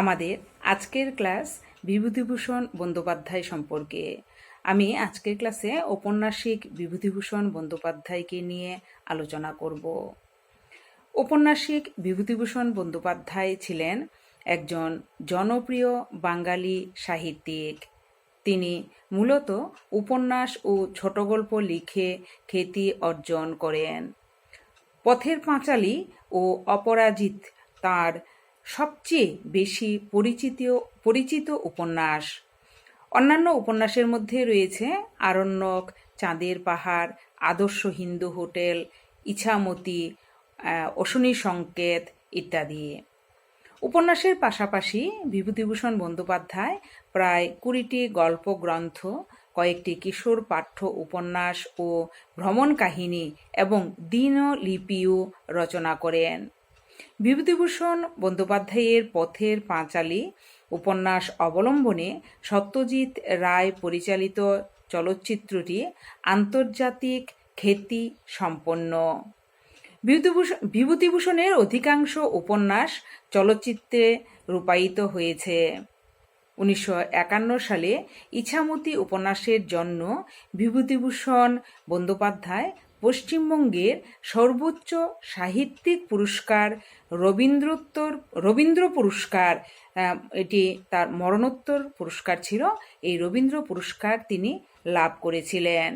আমাদের আজকের ক্লাস বিভূতিভূষণ বন্দ্যোপাধ্যায় সম্পর্কে। আমি আজকের ক্লাসে ঔপন্যাসিক বিভূতিভূষণ বন্দ্যোপাধ্যায়কে নিয়ে আলোচনা করব। ঔপন্যাসিক বিভূতিভূষণ বন্দ্যোপাধ্যায় ছিলেন একজন জনপ্রিয় বাঙালি সাহিত্যিক। তিনি মূলত উপন্যাস ও ছোট গল্প লিখে খ্যাতি অর্জন করেন। পথের পাঁচালী ও অপরাজিত তার সবচেয়ে বেশি পরিচিত পরিচিত উপন্যাস। অন্যান্য উপন্যাসের মধ্যে রয়েছে আরণ্যক, চাঁদের পাহাড়, আদর্শ হিন্দু হোটেল, ইছামতি অশনি সংকেত ইত্যাদি। উপন্যাসের পাশাপাশি বিভূতিভূষণ বন্দ্যোপাধ্যায় প্রায় কুড়িটি গল্প গ্রন্থ কয়েকটি কিশোর পাঠ্য উপন্যাস ও ভ্রমণ কাহিনী এবং দিনলিপিও রচনা করেন। বিভূতিভূষণ বন্দ্যোপাধ্যায়ের পথের পাঁচালী উপন্যাস অবলম্বনে সত্যজিৎ রায় পরিচালিত চলচ্চিত্রটি আন্তর্জাতিক খ্যাতি সম্পন্ন। বিভূতিভূষণ বিভূতিভূষণের অধিকাংশ উপন্যাস চলচ্চিত্রে রূপায়িত হয়েছে। উনিশশো একান্ন সালে ইছামতি উপন্যাসের জন্য বিভূতিভূষণ বন্দ্যোপাধ্যায় পশ্চিমবঙ্গের সর্বোচ্চ সাহিত্যিক পুরস্কার রবীন্দ্রোত্তর, রবীন্দ্র পুরস্কার এটি তার মরণোত্তর পুরস্কার ছিল। এই রবীন্দ্র পুরস্কার তিনি লাভ করেছিলেন।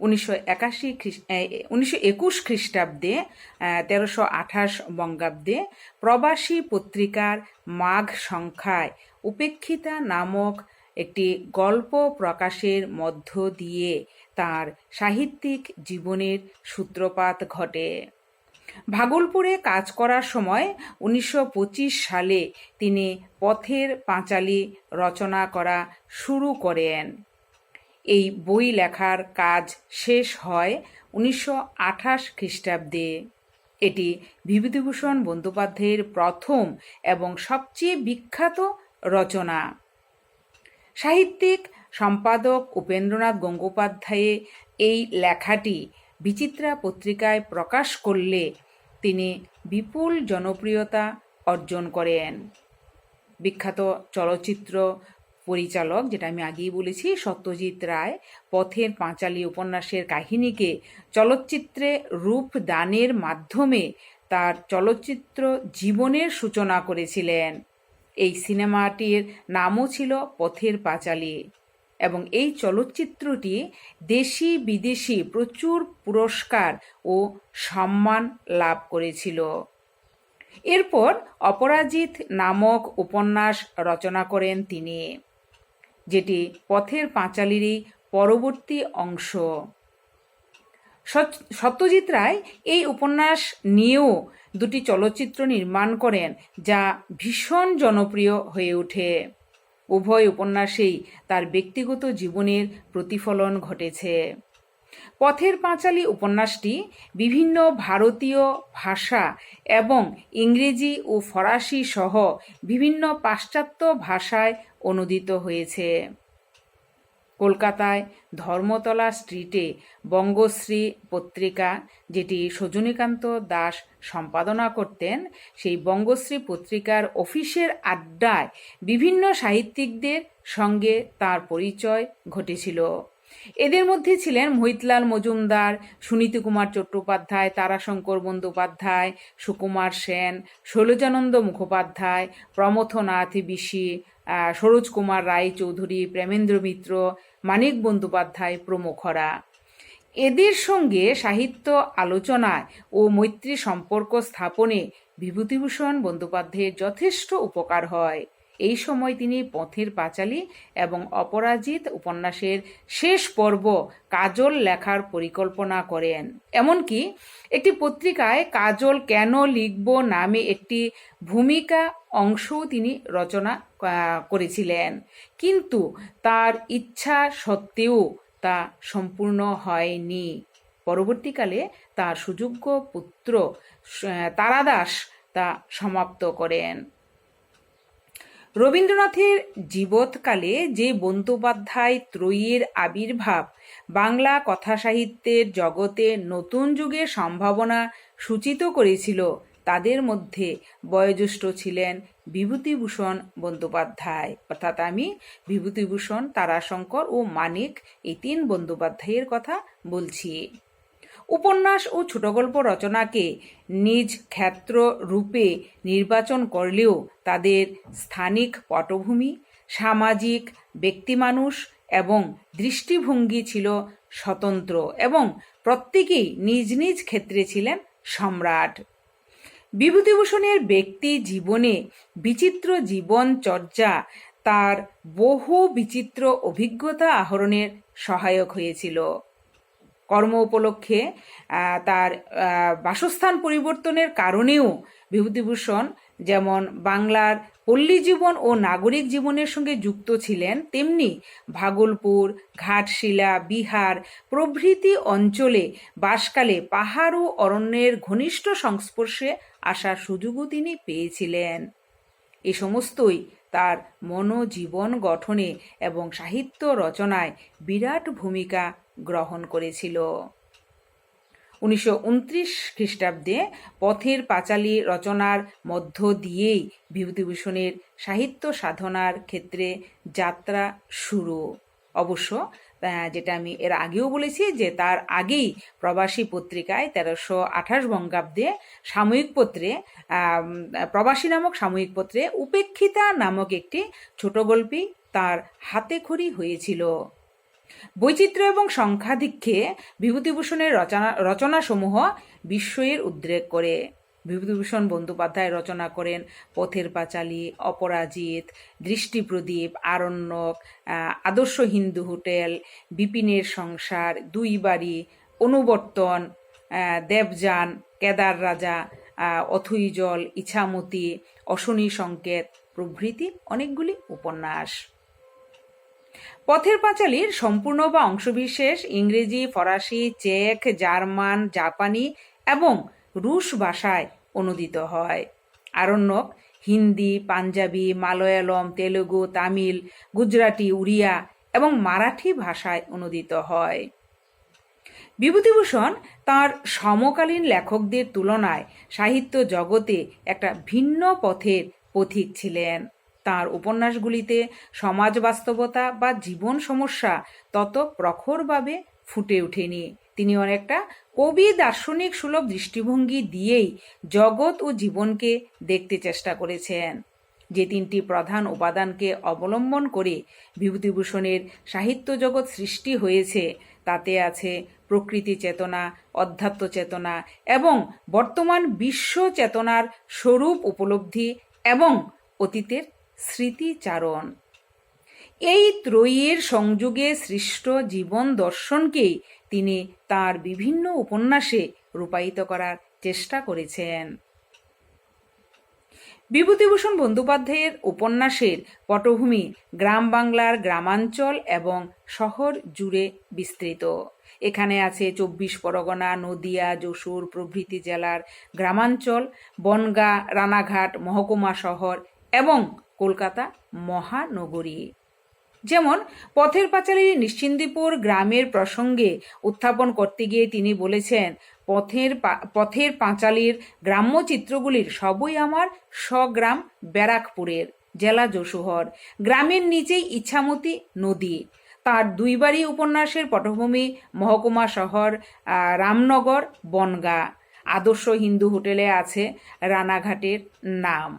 উনিশশো একাশি খ্রিস্ট উনিশশো একুশ খ্রিস্টাব্দে তেরোশো আঠাশ বঙ্গাব্দে প্রবাসী পত্রিকার মাঘ সংখ্যায় উপেক্ষিতা নামক একটি গল্প প্রকাশের মধ্য দিয়ে তার সাহিত্যিক জীবনের সূত্রপাত ঘটে। ভাগলপুরে কাজ করার সময় উনিশশো পঁচিশ সালে তিনি পথের পাঁচালী রচনা করা শুরু করেন। এই বই লেখার কাজ শেষ হয় উনিশশো আঠাশ খ্রিস্টাব্দে। এটি বিভূতিভূষণ বন্দ্যোপাধ্যায়ের প্রথম এবং সবচেয়ে বিখ্যাত রচনা। সাহিত্যিক, সম্পাদক উপেন্দ্রনাথ গঙ্গোপাধ্যায়ে এই লেখাটি বিচিত্রা পত্রিকায় প্রকাশ করলে তিনি বিপুল জনপ্রিয়তা অর্জন করেন। বিখ্যাত চলচ্চিত্র পরিচালক, যেটা আমি আগেই বলেছি, সত্যজিৎ রায়, পথের পাঁচালী উপন্যাসের কাহিনীকে চলচ্চিত্রে রূপ দানের মাধ্যমে তার চলচ্চিত্র জীবনের সূচনা করেছিলেন। এই সিনেমাটির নামও ছিল পথের পাঁচালী। এবং এই চলচ্চিত্রটি দেশি বিদেশি প্রচুর পুরস্কার ও সম্মান লাভ করেছিল। এরপর অপরাজিত নামক উপন্যাস রচনা করেন তিনি, যেটি পথের পাঁচালীরই পরবর্তী অংশ। সত্যজিৎ রায় এই উপন্যাস নিয়েও দুটি চলচ্চিত্র নির্মাণ করেন, যা ভীষণ জনপ্রিয় হয়ে ওঠে। উভয় উপন্যাসেই তার ব্যক্তিগত জীবনের প্রতিফলন ঘটেছে। পথের পাঁচালী উপন্যাসটি বিভিন্ন ভারতীয় ভাষা এবং ইংরেজি ও ফরাসি সহ বিভিন্ন পাশ্চাত্য ভাষায় অনুদিত হয়েছে। কলকাতায় ধর্মতলা স্ট্রিটে বঙ্গশ্রী পত্রিকা, যেটি সজনীকান্ত দাস সম্পাদনা করতেন, সেই বঙ্গশ্রী পত্রিকার অফিসের আড্ডায় বিভিন্ন সাহিত্যিকদের সঙ্গে তার পরিচয় ঘটেছিল। এদের মধ্যে ছিলেন মহিতলাল মজুমদার, সুনীতি কুমার চট্টোপাধ্যায়, তারাশঙ্কর বন্দ্যোপাধ্যায়, সুকুমার সেন, শৈলজানন্দ মুখোপাধ্যায়, প্রমথনাথ বিশি সরোজ কুমার রায় চৌধুরী, প্রেমেন্দ্র মিত্র, মানিক বন্দ্যোপাধ্যায় প্রমুখরা এদের সঙ্গে সাহিত্য আলোচনায় ও মৈত্রী সম্পর্ক স্থাপনে বিভূতিভূষণ বন্দ্যোপাধ্যায়ের যথেষ্ট উপকার হয়। এই সময় তিনি পথের পাঁচালী এবং অপরাজিত উপন্যাসের শেষ পর্ব কাজল লেখার পরিকল্পনা করেন। এমনকি একটি পত্রিকায় কাজল কেন লিখব নামে একটি ভূমিকা অংশও তিনি রচনা করেছিলেন। কিন্তু তার ইচ্ছা সত্ত্বেও তা সম্পূর্ণ হয়নি। পরবর্তীকালে তার সুযোগ্য পুত্র তারাদাস তা সমাপ্ত করেন। রবীন্দ্রনাথের জীবৎকালে যে বন্দ্যোপাধ্যায় ত্রয়ীর আবির্ভাব বাংলা কথাসাহিত্যের জগতে নতুন যুগের সম্ভাবনা সূচিত করেছিল, তাদের মধ্যে বয়োজ্যেষ্ঠ ছিলেন বিভূতিভূষণ বন্দ্যোপাধ্যায়। অর্থাৎ আমি বিভূতিভূষণ, তারাশঙ্কর ও মানিক এই তিন বন্দ্যোপাধ্যায়ের কথা বলছি। উপন্যাস ও ছোটগল্প রচনাকে নিজ ক্ষেত্র রূপে নির্বাচন করলেও তাদের স্থানিক পটভূমি, সামাজিক ব্যক্তিমানুষ এবং দৃষ্টিভঙ্গি ছিল স্বতন্ত্র এবং প্রত্যেকেই নিজ নিজ ক্ষেত্রে ছিলেন সম্রাট। বিভূতিভূষণের ব্যক্তি জীবনে বিচিত্র জীবন চর্চা তার বহু বিচিত্র অভিজ্ঞতা আহরণের সহায়ক হয়েছিল। কর্ম উপলক্ষে তার বাসস্থান পরিবর্তনের কারণেও বিভূতিভূষণ যেমন বাংলার পল্লী জীবন ও নাগরিক জীবনের সঙ্গে যুক্ত ছিলেন, তেমনি ভাগলপুর, ঘাটশিলা, বিহার প্রভৃতি অঞ্চলে বাসকালে পাহাড় ও অরণ্যের ঘনিষ্ঠ সংস্পর্শে আসার সুযোগও তিনি পেয়েছিলেন। এ সমস্তই তার মনোজীবন গঠনে এবং সাহিত্য রচনায় বিরাট ভূমিকা গ্রহণ করেছিল। উনিশশো উনত্রিশ খ্রিস্টাব্দে পথের পাঁচালী রচনার মধ্য দিয়েই বিভূতিভূষণের সাহিত্য সাধনার ক্ষেত্রে যাত্রা শুরু। অবশ্য যেটা আমি এর আগেও বলেছি যে তার আগেই প্রবাসী পত্রিকায় তেরোশো আঠাশ বঙ্গাব্দে সাময়িক পত্রে প্রবাসী নামক সাময়িক পত্রে উপেক্ষিতা নামক একটি ছোট গল্পই তার হাতে খড়ি হয়েছিল। বৈচিত্র্য এবং সংখ্যাধিক্ষে বিভূতিভূষণের রচনা, রচনাসমূহ বিস্ময়ের উদ্রেক করে। বিভূতিভূষণ বন্দ্যোপাধ্যায় রচনা করেন পথের পাঁচালী, অপরাজিত, দৃষ্টিপ্রদীপ, আরণ্যক আদর্শ হিন্দু হোটেল, বিপিনের সংসার দুই বাড়ি অনুবর্তন দেবযান, কেদার রাজা অথই জল, ইছামতি, অশনি সংকেত প্রভৃতি অনেকগুলি উপন্যাস। পথের পাঁচালীর সম্পূর্ণ বা অংশবিশেষ ইংরেজি, ফরাসি, চেক, জার্মান, জাপানি এবং রুশ ভাষায় অনুদিত হয়। আরণ্যক হিন্দি, পাঞ্জাবি, মালয়ালম, তেলুগু, তামিল, গুজরাটি, উড়িয়া এবং মারাঠি ভাষায় অনুদিত হয়। বিভূতিভূষণ তার সমকালীন লেখকদের তুলনায় সাহিত্য জগতে একটা ভিন্ন পথের পথিক ছিলেন। তার উপন্যাসগুলিতে সমাজ বাস্তবতা বা জীবন সমস্যা তত প্রখরভাবে ফুটে ওঠেনি। তিনি অনেকটা কবি দার্শনিক সুলভ দৃষ্টিভঙ্গি দিয়েই জগৎ ও জীবনকে দেখতে চেষ্টা করেছেন। যে তিনটি প্রধান উপাদানকে অবলম্বন করে বিভূতিভূষণের সাহিত্য জগৎ সৃষ্টি হয়েছে, তাতে আছে প্রকৃতি চেতনা, অধ্যাত্ম চেতনা এবং বর্তমান বিশ্ব চেতনার স্বরূপ উপলব্ধি এবং অতীতের স্মৃতিচারণ। এই ত্রয়ীর সংযোগে সৃষ্ট জীবন দর্শনকেই তিনি তার বিভিন্ন উপন্যাসে রূপায়িত করার চেষ্টা করেছেন। বিভূতিভূষণ বন্দ্যোপাধ্যায়ের উপন্যাসের পটভূমি গ্রাম বাংলার গ্রামাঞ্চল এবং শহর জুড়ে বিস্তৃত। এখানে আছে চব্বিশ পরগনা, নদিয়া, যশোর, প্রভৃতি জেলার গ্রামাঞ্চল, বনগা, রানাঘাট, মহকুমা শহর এবং কলকাতা মহানগরী। যেমন, পথের পাঁচালী নিশ্চিন্দিপুর গ্রামের প্রসঙ্গে উত্থাপন করতে গিয়ে তিনি বলেছেন, পথের পথের পাঁচালীর গ্রাম্য চিত্রগুলির সবই আমার স্বগ্রাম ব্যারাকপুরের জেলা যশোহর, গ্রামের নিচেই ইচ্ছামতি নদী। তার দুইবারই উপন্যাসের পটভূমি মহকুমা শহর রামনগর, বনগা। আদর্শ হিন্দু হোটেলে আছে রানাঘাটের নাম।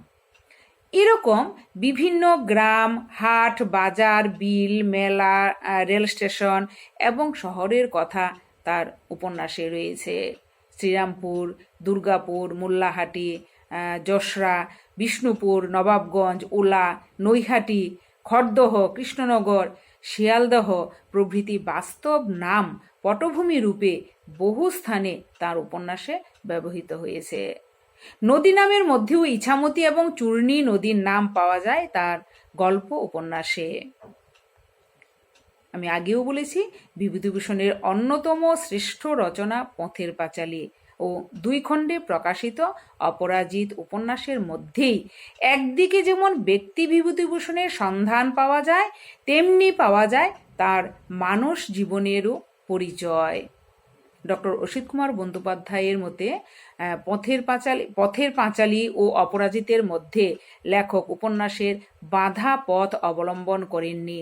এরকম বিভিন্ন গ্রাম, হাট, বাজার, বিল, মেলা রেল স্টেশন এবং শহরের কথা তার উপন্যাসে রয়েছে। শ্রীরামপুর, দুর্গাপুর, মোল্লাহাটি যশরা, বিষ্ণুপুর, নবাবগঞ্জ, ওলা, নৈহাটি, খড়দহ, কৃষ্ণনগর, শিয়ালদহ প্রভৃতি বাস্তব নাম পটভূমি রূপে বহু স্থানে তার উপন্যাসে ব্যবহৃত হয়েছে। নদী নামের মধ্যেও ইছামতি এবং চূর্ণী নদীর নাম পাওয়া যায় তার গল্প উপন্যাসে। আমি আগেও বলেছি, বিভূতিভূষণের অন্যতম শ্রেষ্ঠ রচনা পথের পাঁচালী ও দুই খণ্ডে প্রকাশিত অপরাজিত উপন্যাসের মধ্যেই একদিকে যেমন ব্যক্তি বিভূতিভূষণের সন্ধান পাওয়া যায়, তেমনি পাওয়া যায় তার মানস জীবনেরও পরিচয়। ডক্টর অসিত কুমার বন্দ্যোপাধ্যায়ের মতে পথের পাঁচালী পথের পাঁচালী ও অপরাজিতের মধ্যে লেখক উপন্যাসের বাধা পথ অবলম্বন করেননি।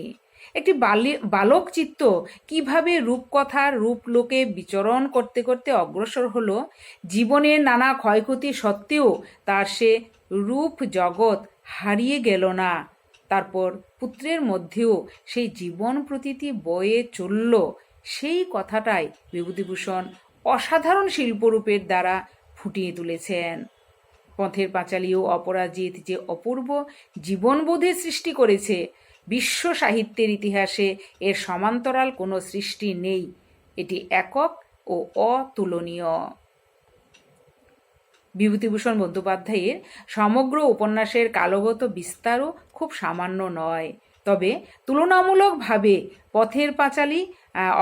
একটি বালি, বালক চিত্ত কীভাবে রূপকথার রূপলোকে বিচরণ করতে করতে অগ্রসর হলো জীবনের নানা ক্ষয়ক্ষতি সত্ত্বেও তার সে রূপ জগৎ হারিয়ে গেল না। তারপর পুত্রের মধ্যেও সেই জীবন প্রতীতি বয়ে চলল সেই কথাটাই বিভূতিভূষণ অসাধারণ শিল্পরূপের দ্বারা ফুটিয়ে তুলেছেন। পথের পাঁচালী ও অপরাজিত যে অপূর্ব জীবনবোধের সৃষ্টি করেছে, বিশ্ব সাহিত্যের ইতিহাসে এর সমান্তরাল কোনো সৃষ্টি নেই। এটি একক ও অতুলনীয়। বিভূতিভূষণ বন্দ্যোপাধ্যায়ের সমগ্র উপন্যাসের কালগত বিস্তারও খুব সামান্য নয়। তবে তুলনামূলকভাবে পথের পাঁচালী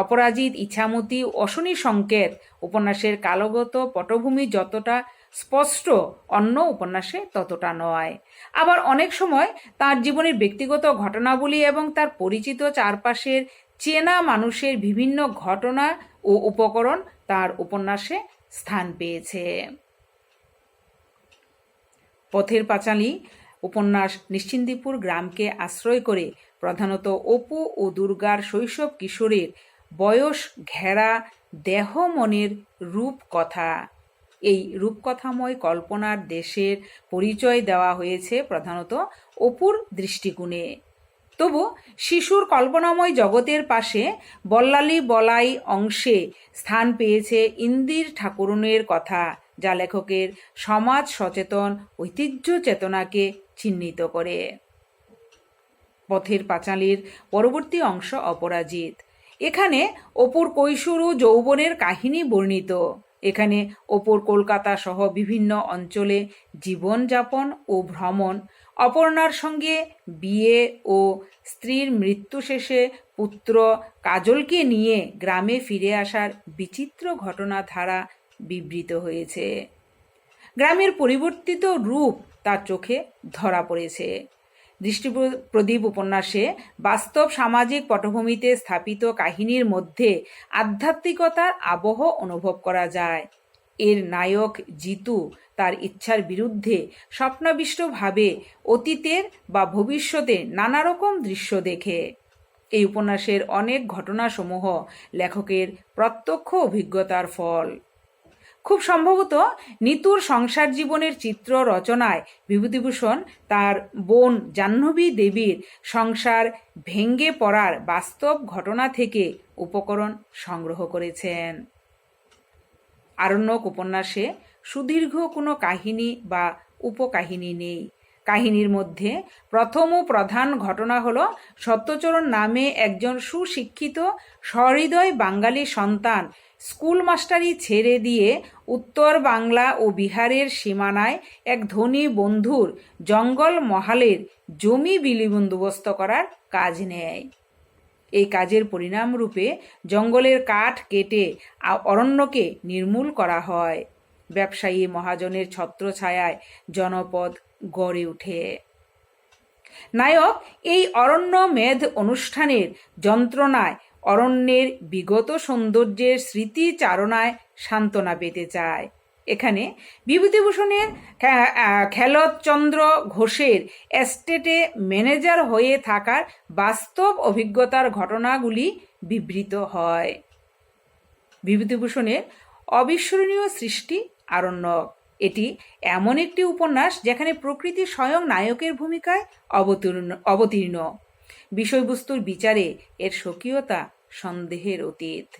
অপরাজিত ইছামতি, অশনি সংকেত উপন্যাসের কালগত পটভূমি যতটা স্পষ্ট, অন্য উপন্যাসে ততটা নয়। আবার অনেক সময় তার জীবনের ব্যক্তিগত ঘটনাবলী এবং তার পরিচিত চারপাশের চেনা মানুষের বিভিন্ন ঘটনা ও উপকরণ তার উপন্যাসে স্থান পেয়েছে। পথের পাঁচালী উপন্যাস নিশ্চিন্দিপুর গ্রামকে আশ্রয় করে প্রধানত অপু ও দুর্গার শৈশব কিশোরের বয়স, ঘেরা, দেহ মনের রূপকথা। এই রূপকথাময় কল্পনার দেশের পরিচয় দেওয়া হয়েছে প্রধানত অপুর দৃষ্টিকোণে। তবু শিশুর কল্পনাময় জগতের পাশে বল্লালি বলাই অংশে স্থান পেয়েছে ইন্দির ঠাকুরনের কথা, যা লেখকের সমাজ সচেতন, ঐতিহ্য চেতনাকে চিহ্নিত করে। পথের পাঁচালীর পরবর্তী অংশ অপরাজিত। এখানে অপুর কৈশোর ও যৌবনের কাহিনী বর্ণিত। এখানে অপুর কলকাতা সহ বিভিন্ন অঞ্চলে জীবনযাপন ও ভ্রমণ, অপর্ণার সঙ্গে বিয়ে ও স্ত্রীর মৃত্যু শেষে পুত্র কাজলকে নিয়ে গ্রামে ফিরে আসার বিচিত্র ঘটনা ধারা বিবৃত হয়েছে। গ্রামের পরিবর্তিত রূপ তার চোখে ধরা পড়েছে। দৃষ্টি প্রদীপ উপন্যাসে বাস্তব সামাজিক পটভূমিতে স্থাপিত কাহিনীর মধ্যে আধ্যাত্মিকতার আবহ অনুভব করা যায়। এর নায়ক জিতু তার ইচ্ছার বিরুদ্ধে স্বপ্নাবিষ্টভাবে অতীতের বা ভবিষ্যতে নানা রকম দৃশ্য দেখে। এই উপন্যাসের অনেক ঘটনাসমূহ লেখকের প্রত্যক্ষ অভিজ্ঞতার ফল। খুব সম্ভবত নিতুর সংসার জীবনের চিত্র রচনায় বিভূতিভূষণ তার বোন জাহ্নবী দেবীর সংসার ভেঙ্গে পড়ার বাস্তব ঘটনা থেকে উপকরণ সংগ্রহ করেছেন। আরণ্যক উপন্যাসে সুদীর্ঘ কোনো কাহিনী বা উপকাহিনী নেই। কাহিনীর মধ্যে প্রথম ও প্রধান ঘটনা হল সত্যচরণ নামে একজন সুশিক্ষিত সহৃদয় বাঙালি সন্তান স্কুল মাস্টারি ছেড়ে দিয়ে উত্তর বাংলা ও বিহারের সীমানায় এক ধনী বন্ধুর জঙ্গল মহালের জমি বিলি বন্দোবস্ত করার কাজ নেয়। এই কাজের পরিণামরূপে জঙ্গলের কাঠ কেটে অরণ্যকে নির্মূল করা হয়। ব্যবসায়ী মহাজনের ছত্রছায়ায় জনপদ গড়ে ওঠে। নায়ক, এই অরণ্য মেধ অনুষ্ঠানের যন্ত্রণায় অরণ্যের বিগত সৌন্দর্যের স্মৃতিচারণায় সান্ত্বনা পেতে চায়। এখানে বিভূতিভূষণের খেলতচন্দ্র ঘোষের এস্টেটে ম্যানেজার হয়ে থাকার বাস্তব অভিজ্ঞতার ঘটনাগুলি বিবৃত হয়। বিভূতিভূষণের অবিস্মরণীয় সৃষ্টি আরণ্যক। এটি এমন একটি উপন্যাস যেখানে প্রকৃতি স্বয়ং নায়কের ভূমিকায় অবতীর্ণ অবতীর্ণ। বিষয়বস্তুর বিচারে এর স্বকীয়তা সন্দেহের অতীত।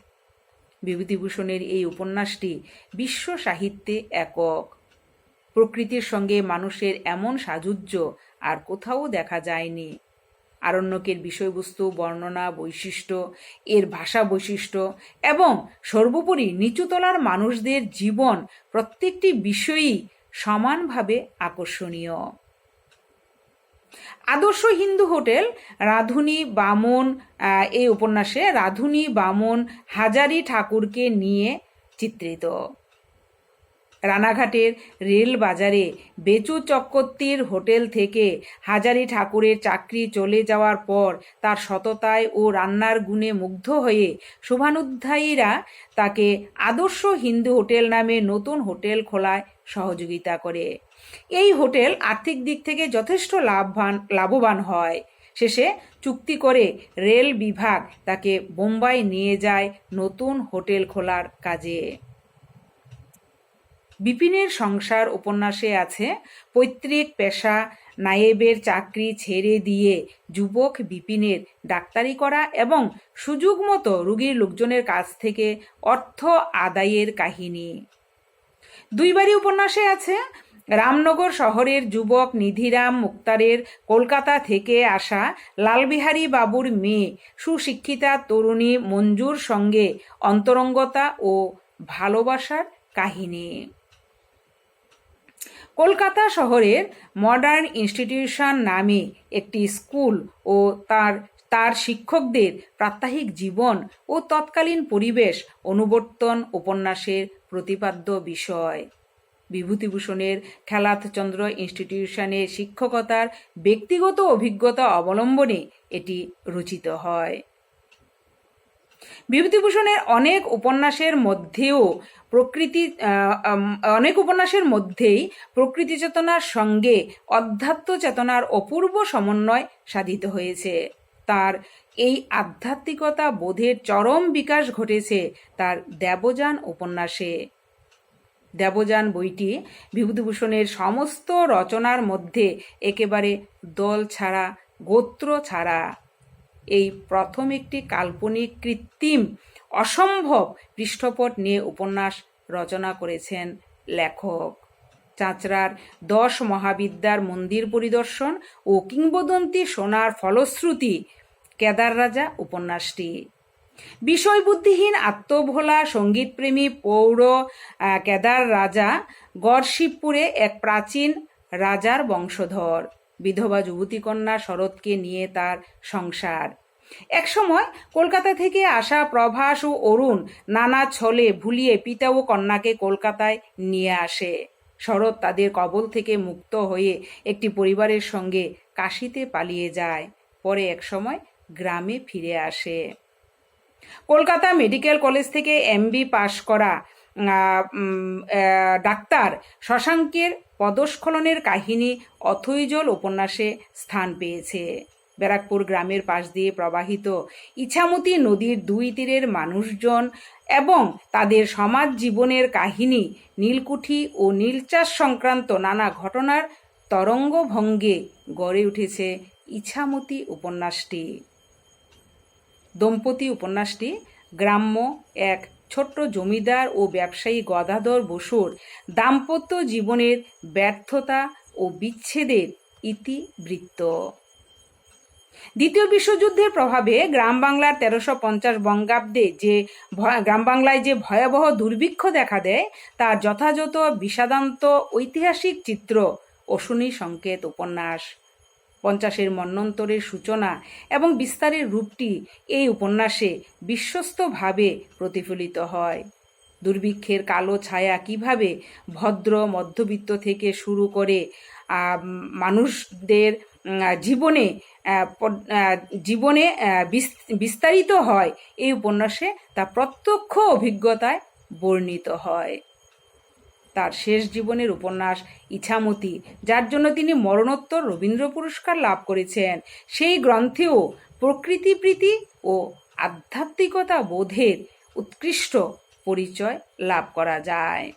বিভূতিভূষণের এই উপন্যাসটি বিশ্ব সাহিত্যে একক। প্রকৃতির সঙ্গে মানুষের এমন সাযুজ্য আর কোথাও দেখা যায়নি। আরণ্যকের বিষয়বস্তু, বর্ণনা, বৈশিষ্ট্য, এর ভাষা বৈশিষ্ট্য এবং সর্বোপরি নিচুতলার মানুষদের জীবন প্রত্যেকটি বিষয়ই সমানভাবে আকর্ষণীয়। আদর্শ হিন্দু হোটেল, রাধুনী বামন এই উপন্যাসে রাধুনী বামন হাজারি ঠাকুরকে নিয়ে চিত্রিত। রানাঘাটের রেল বাজারে বেচু চক্রবর্তীর হোটেল থেকে হাজারি ঠাকুরের চাকরি চলে যাওয়ার পর তার সততায় ও রান্নার গুণে মুগ্ধ হয়ে শুভানুধ্যায়ীরা তাকে আদর্শ হিন্দু হোটেল নামে নতুন হোটেল খোলায় সহযোগিতা করে। এই হোটেল আর্থিক দিক থেকে যথেষ্ট লাভবান লাভবান হয়। শেষে চুক্তি করে রেল বিভাগ তাকে বোম্বাই নিয়ে যায় নতুন হোটেল খোলার কাজে। বিপিনের সংসার উপন্যাসে আছে, পৈতৃক পেশা নায়েবের চাকরি ছেড়ে দিয়ে যুবক বিপিনের ডাক্তারি করা এবং সুযোগ মতো রুগীর লোকজনের কাছ থেকে অর্থ আদায়ের কাহিনী। দুইবারই উপন্যাসে আছে রামনগর শহরের যুবক নিধিরাম মুক্তারের কলকাতা থেকে আসা লালবিহারী বাবুর মেয়ে সুশিক্ষিতা তরুণী মঞ্জুর সঙ্গে অন্তরঙ্গতা ও ভালোবাসার কাহিনী। কলকাতা শহরের মডার্ন ইনস্টিটিউশন নামে একটি স্কুল ও তার তার শিক্ষকদের প্রাত্যহিক জীবন ও তৎকালীন পরিবেশ অনুবর্তন উপন্যাসের প্রতিপাদ্য বিষয়। বিভূতিভূষণের খেলাথচন্দ্র ইনস্টিটিউশনে শিক্ষকতার ব্যক্তিগত অভিজ্ঞতা অবলম্বনে এটি রচিত হয়। বিভূতিভূষণের অনেক উপন্যাসের মধ্যেও প্রকৃতি অনেক উপন্যাসের মধ্যেই প্রকৃতি চেতনার সঙ্গে অধ্যাত্ম চেতনার অপূর্ব সমন্বয় সাধিত হয়েছে। তার এই আধ্যাত্মিকতা বোধের চরম বিকাশ ঘটেছে তার দেবযান উপন্যাসে। দেবযান বইটি বিভূতিভূষণের সমস্ত রচনার মধ্যে একেবারে দল ছাড়া, গোত্র ছাড়া। এই প্রথম একটি কাল্পনিক কৃত্রিম, অসম্ভব পৃষ্ঠপট নিয়ে উপন্যাস রচনা করেছেন লেখক। চাঁচড়ার দশ মহাবিদ্যার মন্দির পরিদর্শন ও কিংবদন্তি সোনার ফলশ্রুতি কেদার রাজা উপন্যাসটি। বিষয়বুদ্ধিহীন, আত্মভোলা, সঙ্গীতপ্রেমী, পৌর কেদার রাজা, গড়শিবপুরে এক প্রাচীন রাজার বংশধর। বিধবা যুবতীকন্যা শরৎকে নিয়ে তার সংসার। একসময় কলকাতা থেকে আসা প্রভাস ও অরুণ নানা ছলে ভুলিয়ে পিতা ও কন্যাকে কলকাতায় নিয়ে আসে। শরৎ তাদের কবল থেকে মুক্ত হয়ে একটি পরিবারের সঙ্গে কাশিতে পালিয়ে যায়। পরে একসময় গ্রামে ফিরে আসে। কলকাতা মেডিকেল কলেজ থেকে এমবি পাশ করা ডাক্তার শশাঙ্কের পদস্খলনের কাহিনী অথৈজল উপন্যাসে স্থান পেয়েছে। ব্যারাকপুর গ্রামের পাশ দিয়ে প্রবাহিত ইছামতি নদীর দুই তীরের মানুষজন এবং তাদের সমাজ জীবনের কাহিনী, নীলকুঠি ও নীলচাষ সংক্রান্ত নানা ঘটনার তরঙ্গভঙ্গে গড়ে উঠেছে ইছামতি উপন্যাসটি। দম্পতি উপন্যাসটি গ্রাম্য এক ছোট্ট জমিদার ও ব্যবসায়ী গদাধর বসুর দাম্পত্য জীবনের ব্যর্থতা ও বিচ্ছেদের ইতিবৃত্ত। দ্বিতীয় বিশ্বযুদ্ধের প্রভাবে গ্রাম বাংলার তেরোশো পঞ্চাশ বঙ্গাব্দে যে গ্রাম বাংলায় যে ভয়াবহ দুর্ভিক্ষ দেখা দেয় তার যথাযথ বিষাদান্ত ঐতিহাসিক চিত্র অশুনি সংকেত উপন্যাস। পঞ্চাশের মন্নন্তরের সূচনা এবং বিস্তারের রূপটি এই উপন্যাসে বিশ্বস্তভাবে প্রতিফলিত হয়। দুর্ভিক্ষের কালো ছায়া কীভাবে ভদ্র মধ্যবিত্ত থেকে শুরু করে মানুষদের জীবনে জীবনে বিস্তারিত হয় এই উপন্যাসে তা প্রত্যক্ষ অভিজ্ঞতায় বর্ণিত হয়। তার শেষ জীবনের উপন্যাস ইছামতি, যার জন্য তিনি মরণোত্তর রবীন্দ্র পুরস্কার লাভ করেছেন। সেই গ্রন্থেও প্রকৃতিপ্রীতি ও আধ্যাত্মিকতা বোধের উৎকৃষ্ট পরিচয় লাভ করা যায়।